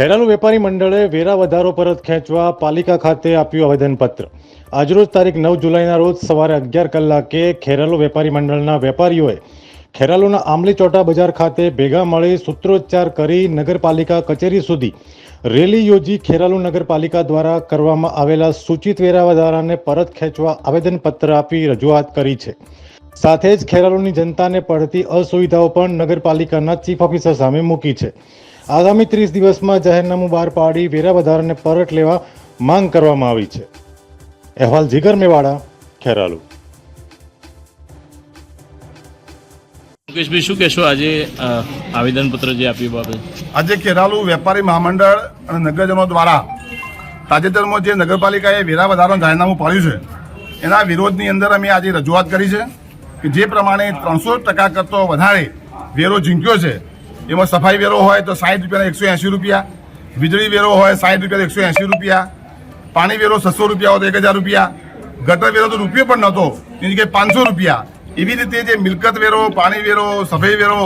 ખેરાલુ વેપારી મંડળે વેરા વધારો પરત ખેંચવા પાલિકા ખાતે આપ્યું આવેદનપત્ર. આજરોજ તારીખ નવ જુલાઈના રોજ સવારે અગિયાર કલાકે ખેરાલુ વેપારી મંડળના વેપારીઓએ ખેરાલુના આમલી ચોટા બજાર ખાતે ભેગા મળી સૂત્રોચ્ચાર કરી નગરપાલિકા કચેરી સુધી રેલી યોજી ખેરાલુ નગરપાલિકા દ્વારા કરવામાં આવેલા સૂચિત વેરા વધારાને પરત ખેંચવા આવેદનપત્ર આપી રજૂઆત કરી છે. સાથે જ ખેરાલુની જનતાને પડતી અસુવિધાઓ પણ નગરપાલિકાના ચીફ ઓફિસર સામે મૂકી છે. આગામી ત્રીસ દિવસમાં જાહેરનામું બહાર પાડી વેરા વધારાને પરત લેવા માંગ કરવામાં આવી છે. અહેવાલ જીગર મેવાડા ખેરાલુ. મુકેશભાઈ શું કહેશો આજે આવેદનપત્ર જે આપ્યું બાબતે? આજે ખેરાલુ વેપારી મહામંડળ અને નગરજનો દ્વારા તાજેતરમાં જે નગરપાલિકાએ વેરા વધારાનું જાહેરનામું પાડ્યું છે એના વિરોધની અંદર અમે આજે રજૂઆત કરી છે કે જે પ્રમાણે ત્રણસો ટકા કરતો વધારે વેરો ઝીંક્યો છે એમાં સફાઈ વેરો હોય તો સાઠ રૂપિયાના એકસો એંશી રૂપિયા, વીજળી વેરો હોય સાઠ રૂપિયા એકસો એંશી રૂપિયા, પાણી વેરો છસો રૂપિયા હોય તો એક હજાર રૂપિયા. ગટર વેરો તો રૂપિયો પણ નહોતો એની જગ્યાએ પાંચસો રૂપિયા. એવી રીતે જે મિલકત વેરો, પાણી વેરો, સફાઈ વેરો,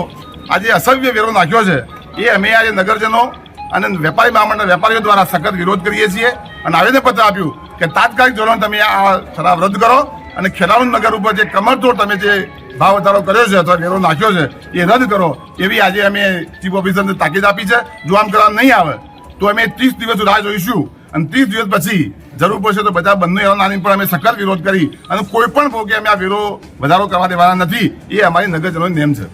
આ જે અસભ્ય વેરો નાખ્યો છે, એ અમે આજે નગરજનો અને વેપારી મહામંડળ વેપારીઓ દ્વારા સખત વિરોધ કરીએ છીએ. અને આવેદનપત્ર આપ્યું કે તાત્કાલિક ધોરણ તમે આ ઠરાવ રદ કરો અને ખેરાલુ નગર ઉપર જે કમરતોડ તમે જે ભાવ વધારો કર્યો છે અથવા વેરો નાખ્યો છે, એ રદ કરો. એવી આજે અમે ચીફ ઓફિસરને તાકીદ આપી છે. જો આમ કરવા નહીં આવે, તો અમે ત્રીસ દિવસ રાહ જોઈશું. અને ત્રીસ દિવસ પછી જરૂર પડશે તો બધા બંને એરોનાની પણ અમે સખત વિરોધ કરી. અને કોઈ પણ ભોગે અમે આ વેરો વધારો કરવા દેવાના નથી. એ અમારી નગરજનોની નેમ છે.